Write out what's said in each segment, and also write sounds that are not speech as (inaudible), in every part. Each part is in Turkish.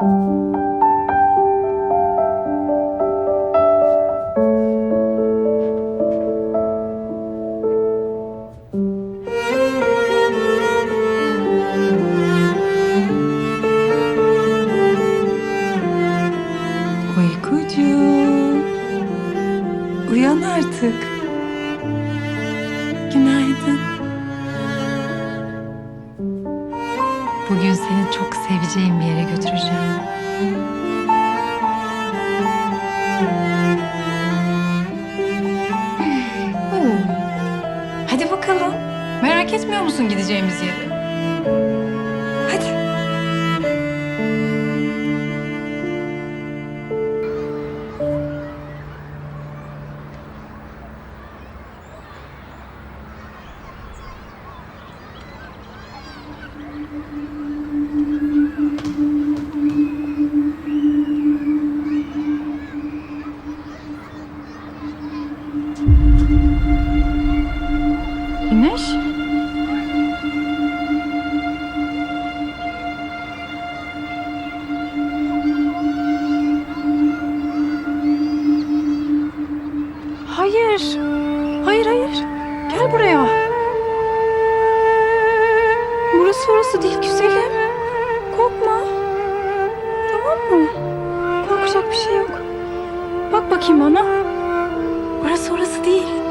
you Bugün seni çok seveceğim bir yere götüreceğim. Hmm. Hadi bakalım. Merak etmiyor musun gideceğimiz yeri? Güneş? Hayır. Hayır hayır. Gel buraya. Burası orası değil güzelim. Korkma. Tamam mı? Korkacak bir şey yok. Bak bakayım bana. Burası orası değil.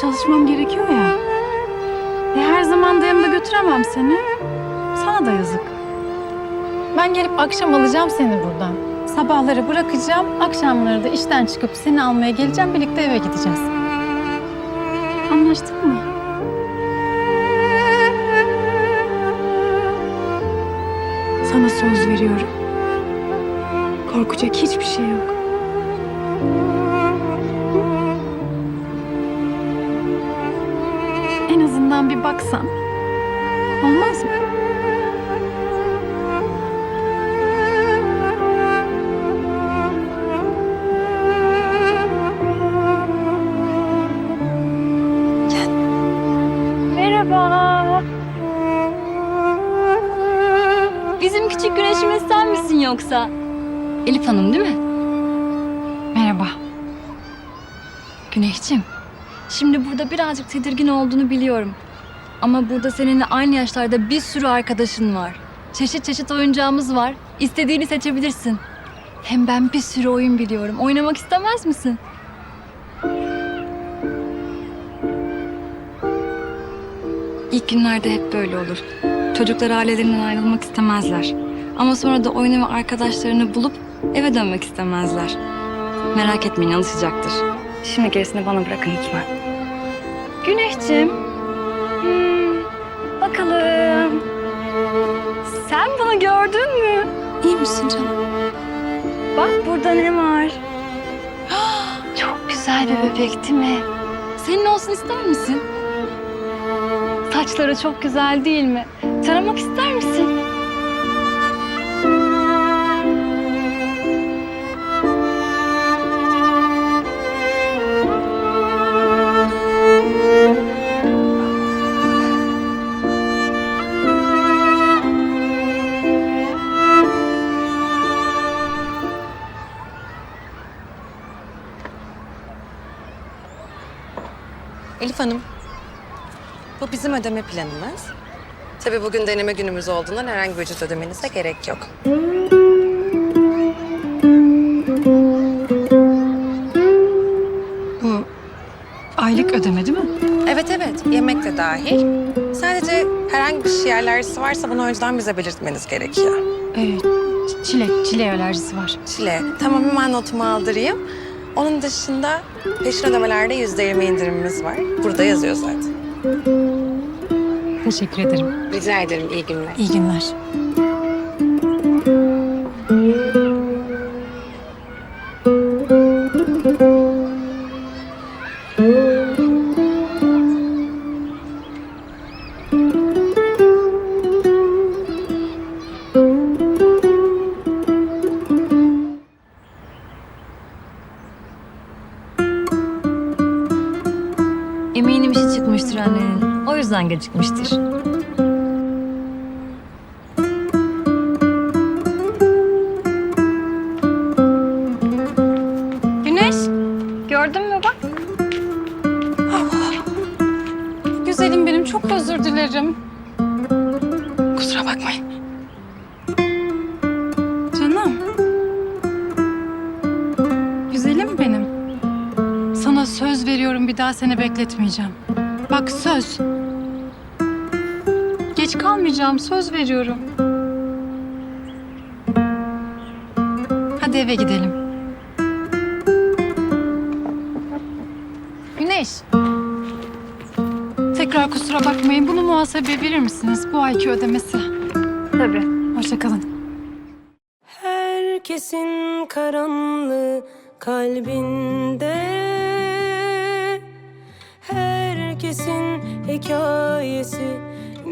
Çalışmam gerekiyor ya. E her zaman da yanımda götüremem seni. Sana da yazık. Ben gelip akşam alacağım seni buradan. Sabahları bırakacağım, akşamları da işten çıkıp seni almaya geleceğim, birlikte eve gideceğiz. Anlaştık mı? Sana söz veriyorum. Korkacak hiçbir şey yok. Baksan. Olmaz mı? Gel. Merhaba. Bizim küçük güneşimiz sen misin yoksa? Elif Hanım değil mi? Merhaba. Güneşciğim. Şimdi burada birazcık tedirgin olduğunu biliyorum. Ama burada seninle aynı yaşlarda bir sürü arkadaşın var. Çeşit çeşit oyuncağımız var. İstediğini seçebilirsin. Hem ben bir sürü oyun biliyorum. Oynamak istemez misin? İlk günlerde hep böyle olur. Çocuklar ailelerinden ayrılmak istemezler. Ama sonra da oyunu ve arkadaşlarını bulup eve dönmek istemezler. Merak etmeyin alışacaktır. Şimdi gerisini bana bırakın lütfen. Güneşciğim. Hmm, bakalım. Sen bunu gördün mü? İyi misin canım? Bak burada ne var? (gasps) Çok güzel bir bebek değil mi? Senin olsun ister misin? Saçları çok güzel değil mi? Taramak ister misin? Elif Hanım, bu bizim ödeme planımız. Tabii bugün deneme günümüz olduğundan herhangi bir ücret ödemenize gerek yok. Bu aylık ödeme değil mi? Evet evet, yemek de dahil. Sadece herhangi bir şey alerjisi varsa bunu önceden bize belirtmeniz gerekiyor. Ee, çilek, çilek alerjisi var. Çile, tamam hemen notumu aldırayım. Onun dışında peşin ödemelerde yüzde yirmi indirimimiz var. Burada yazıyor zaten. Teşekkür ederim. Rica ederim, iyi günler. İyi günler. Yüzden gecikmiştir. Güneş, gördün mü bak? Güzelim benim çok özür dilerim. Kusura bakmayın. Canım. Güzelim benim. Sana söz veriyorum bir daha seni bekletmeyeceğim. Bak söz. Geç kalmayacağım söz veriyorum. Hadi eve gidelim. Güneş. Tekrar kusura bakmayın. Bunu muhasebeye verir misiniz? Bu ayki ödemesi. Tabii. Hoşçakalın. Herkesin karanlığı kalbinde Herkesin hikayesi